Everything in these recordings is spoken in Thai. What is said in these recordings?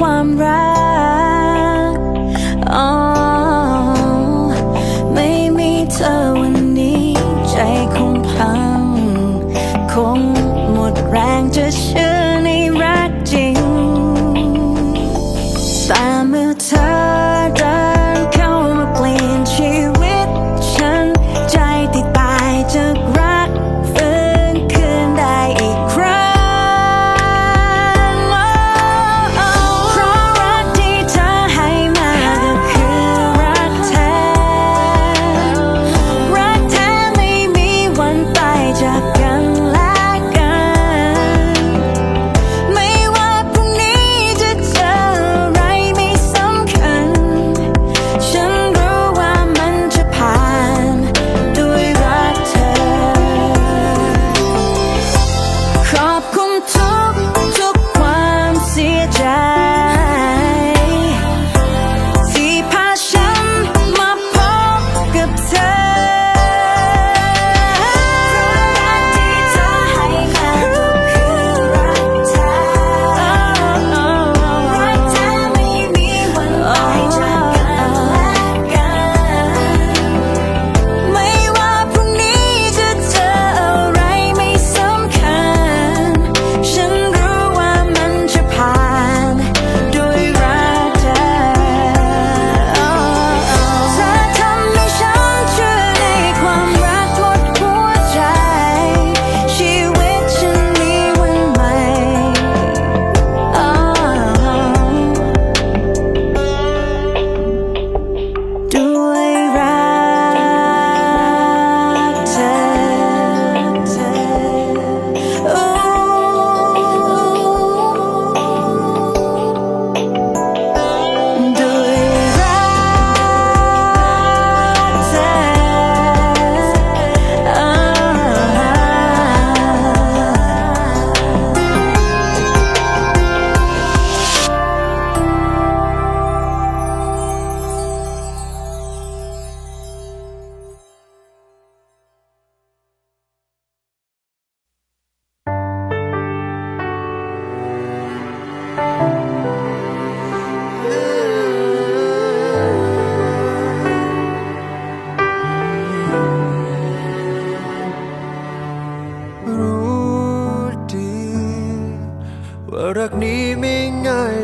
ความรัก oh.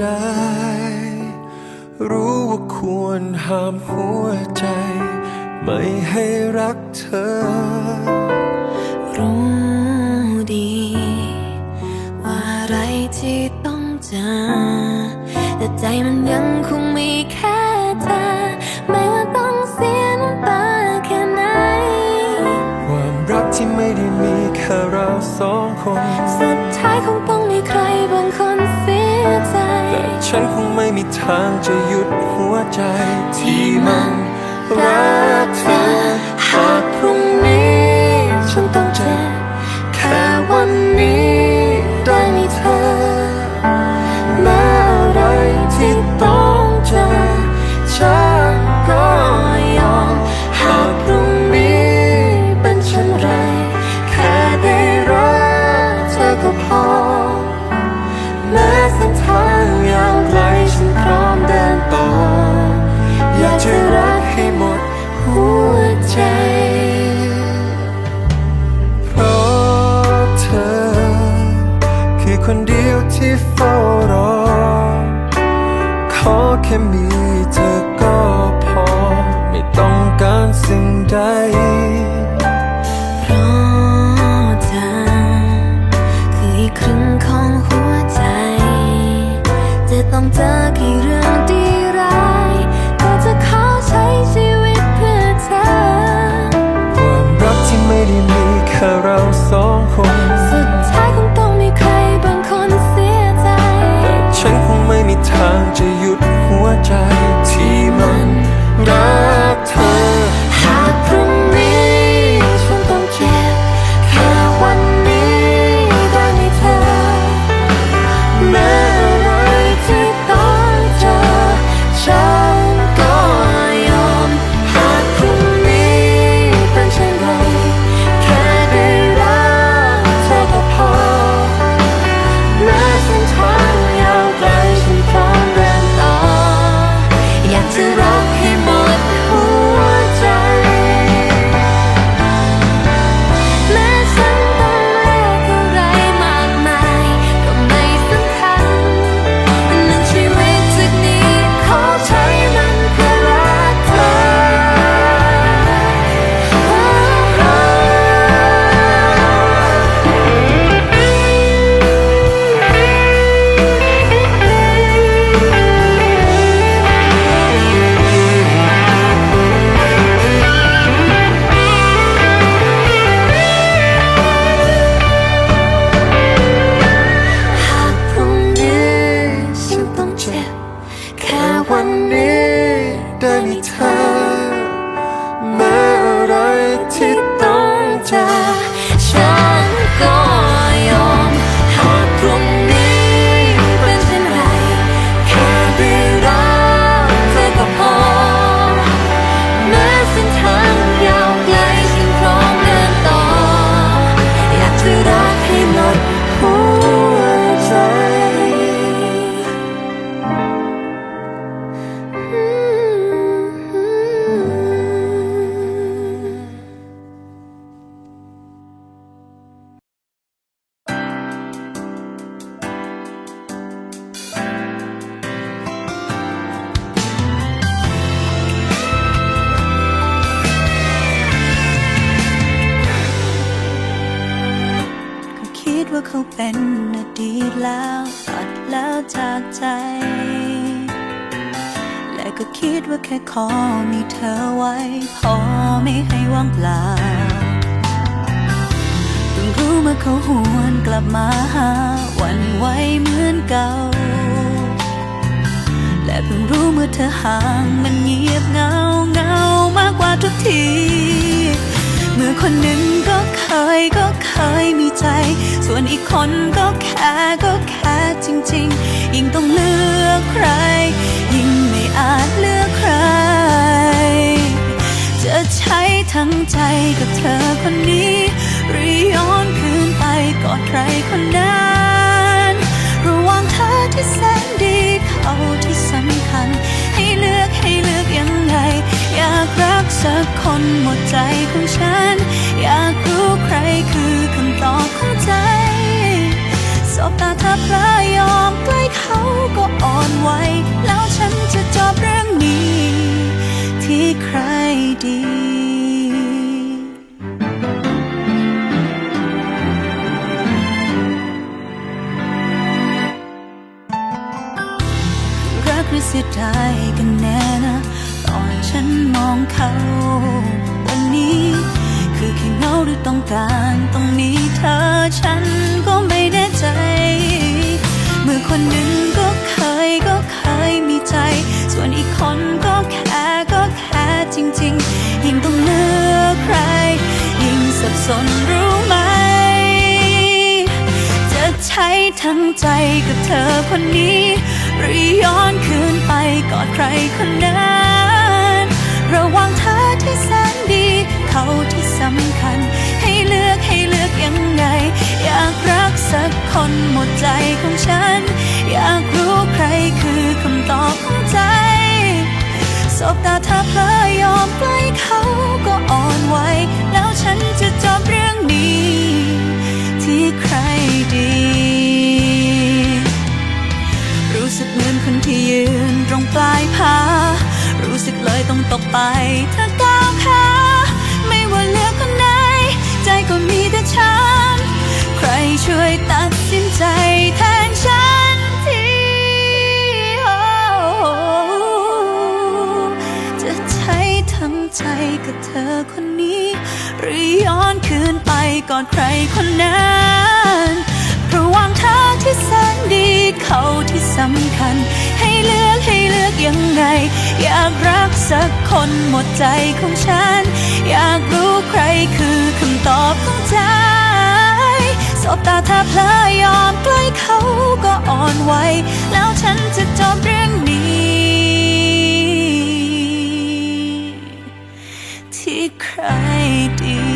ได้ รู้ว่าควรห้ามหัวใจ ไม่ให้รักเธอ รู้ดี ว่าอะไรที่ต้องเจอแต่ใจมันยังคงมีแค่เธอ ไม่ว่าต้องเสียน้ำตาแค่ไหน ความรักที่ไม่ได้มีแค่เราสองคน สุดท้ายของ แต่ฉันคงไม่มีทางจะหยุดหัวใจ ที่มันรักเธอ หากพรุ่งนี้ ฉันต้องเจ็บแค่วันนี้ได้มีเธอแม้อะไรที่ต้องเจอฉันก็ยอมหากพรุ่งนี้เป็นเช่นไร แค่ได้รักเธอก็พอแม้เอแอดีตแล้วตัดแล้วจากใจ และก็คิดว่าแค่ขอมีเธอไว้ พอไม่ให้ว่างเปล่าเพิ่งรู้เมื่อเขาหวนกลับมาหาวันไหวเหมือนเก่า และเพิ่งรู้เมื่อเธอห่างมันเงียบเงาเงามากกว่าทุกที เมื่อคนหนึ่งก็เคยก็เคยมี ส่วนอีกคนก็แค่ก็แค่จริง ๆ ยิ่งต้องเลือกใคร ยิ่งไม่อาจเลือกใคร จะใช้ทั้งใจกับเธอคนนี้หรือย้อนคืนไปกอดใครคนนั้นระหว่างเธอที่แสนดีเขาที่สำคัญ ให้เลือกให้เลือกยังไง อยากรักสักคนหมดใจของฉัน อยากรู้ใครคือค ตอบของใจ สบตาเธอพระยอมใกล้เขาก็อ่อนไหวแล้วฉันจะจบเรื่องนี้ ที่ใครดีรักหรือเสียดายกันแน่นะ ตอนฉันมองเขา วันนี้คือแค่เงาหรือต้องการตรงนี้เธอฉันก็ไม่แน่ใจ เมื่อคนหนึ่งก็เคยก็เคยมีใจ ส่วนอีกคนก็แค่ก็แค่จริง ๆ ยิ่งต้องเลือกใคร ยิ่งสับสนรู้ไหม จะใช้ทั้งใจกับเธอคนนี้ หรือย้อนคืนไปกอดใครคนนั้น อยากรักสักคนหมดใจของฉัน อยากรู้ใครคือคำตอบของใจ สบตาเธอเพลอยอมใกล้เขาก็อ่อนไหวแล้วฉันจะจบเรื่องนี้ ที่ใครดี รู้สึกเหมือนคนที่ยืนตรงปลายผารู้สึกเลยต้องตกไปถ้ ใจกับเธอคนนี้ หรือย้อนคืนไปก่อนใครคนนั้นระหว่างเธอที่แสนดีเขาที่สำคัญ ให้เลือกให้เลือกยังไง อยากรักสักคนหมดใจของฉัน อยากรู้ใครคือคำตอบของใจสบตาเธอเพลยอมใกล้เขาก็อ่อนไหวแล้วฉันจะจบเรื่องนี้ ที่ใครดี